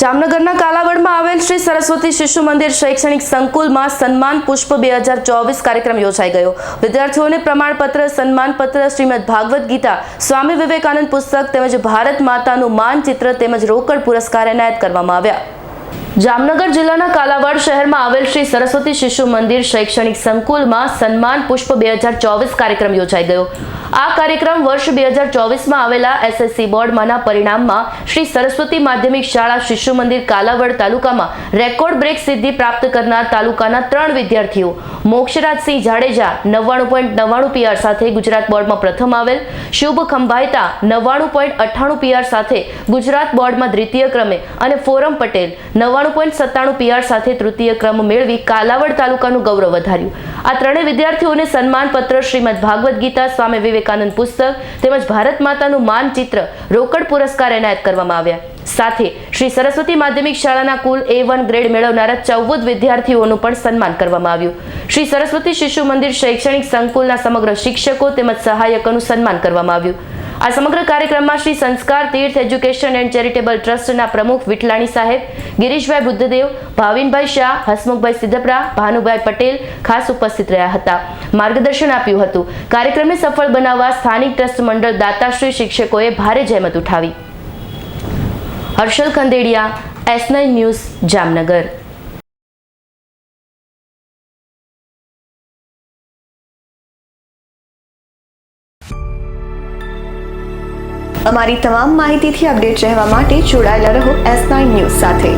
જામનગરના કાલાવડમાં આવેલ શ્રી સરસ્વતી શિશુ મંદિર શૈક્ષણિક સંકુલમાં સન્માન પુષ્પ બે હજાર ચોવીસ કાર્યક્રમ યોજાઈ ગયો. વિદ્યાર્થીઓને પ્રમાણપત્ર, સન્માનપત્ર, શ્રીમદ ભાગવત ગીતા, સ્વામી વિવેકાનંદ પુસ્તક તેમજ ભારત માતાનું માનચિત્ર તેમજ રોકડ પુરસ્કાર એનાયત કરવામાં આવ્યા. જામનગર જિલ્લાના કાલાવાડ શહેરમાં આવેલ શ્રી સરસ્વતી શિશુ મંદિર શૈક્ષણિક સંકુલમાં સન્માન પુષ્પ બે હજાર ચોવીસ કાર્યક્રમ યોજાઈ ગયો. આ કાર્યક્રમ વર્ષ બે હજાર ચોવીસમાં આવેલા એસએસસી બોર્ડમાંના પરિણામમાં શ્રી સરસ્વતી માધ્યમિક શાળા શિશુ મંદિર કાલાવડ તાલુકામાં રેકોર્ડ બ્રેક સિદ્ધિ પ્રાપ્ત કરનાર તાલુકાના ત્રણ વિદ્યાર્થીઓ મોક્ષરાજસિંહ જાડેજા નવ્વાણું પોઈન્ટ નવ્વાણું પીઆર સાથે ગુજરાત બોર્ડમાં પ્રથમ આવેલ. શુભ ખંભાયતા નવ્વાણું પોઈન્ટ અઠ્ઠાણું પીઆર સાથે ગુજરાત બોર્ડમાં દ્વિતીય ક્રમે અને ફોરમ પટેલ નવ્વાણું પોઈન્ટ સત્તાણું પીઆર સાથે તૃતીય ક્રમ મેળવી કાલાવડ તાલુકાનું ગૌરવ વધાર્યું. આ ત્રણેય વિદ્યાર્થીઓને સન્માનપત્ર શ્રીમદ ભાગવદ્ ગીતા, સ્વામી વિવેકાનંદ પુસ્તક તેમજ ભારત માતાનું માનચિત્ર રોકડ પુરસ્કાર એનાયત કરવામાં આવ્યા. સાથે શ્રી સરસ્વતી માધ્યમિક શાળાના કુલ એ વન ગ્રેડ મેળવનારા ચૌદ વિદ્યાર્થીઓનું પણ સન્માન કરવામાં આવ્યું. શ્રી સરસ્વતી શિશુ મંદિર શૈક્ષણિક સંકુલના સમગ્ર શિક્ષકો તેમજ સહાયકોનું સન્માન કરવામાં આવ્યું. આ સમગ્ર કાર્યક્રમમાં શ્રી સંસ્કાર તીર્થ એજ્યુકેશન એન્ડ ચેરિટેબલ ટ્રસ્ટના પ્રમુખ વિઠલાણી સાહેબ, ગિરીશભાઈ બુદ્ધદેવ, ભાવિનભાઈ શાહ, હસમુખભાઈ સિદ્ધપરા, ભાનુભાઈ પટેલ ખાસ ઉપસ્થિત રહ્યા હતા. માર્ગદર્શન આપ્યું હતું. કાર્યક્રમને સફળ બનાવવા સ્થાનિક ટ્રસ્ટ મંડળ દાતાશ્રી શિક્ષકોએ ભારે જહેમત ઉઠાવી. Harshal Khandediya S nine news Jamnagar. અમારી તમામ માહિતીથી અપડેટ રહેવા માટે જોડાયેલા રહો એસ નાઇન ન્યૂઝ સાથે.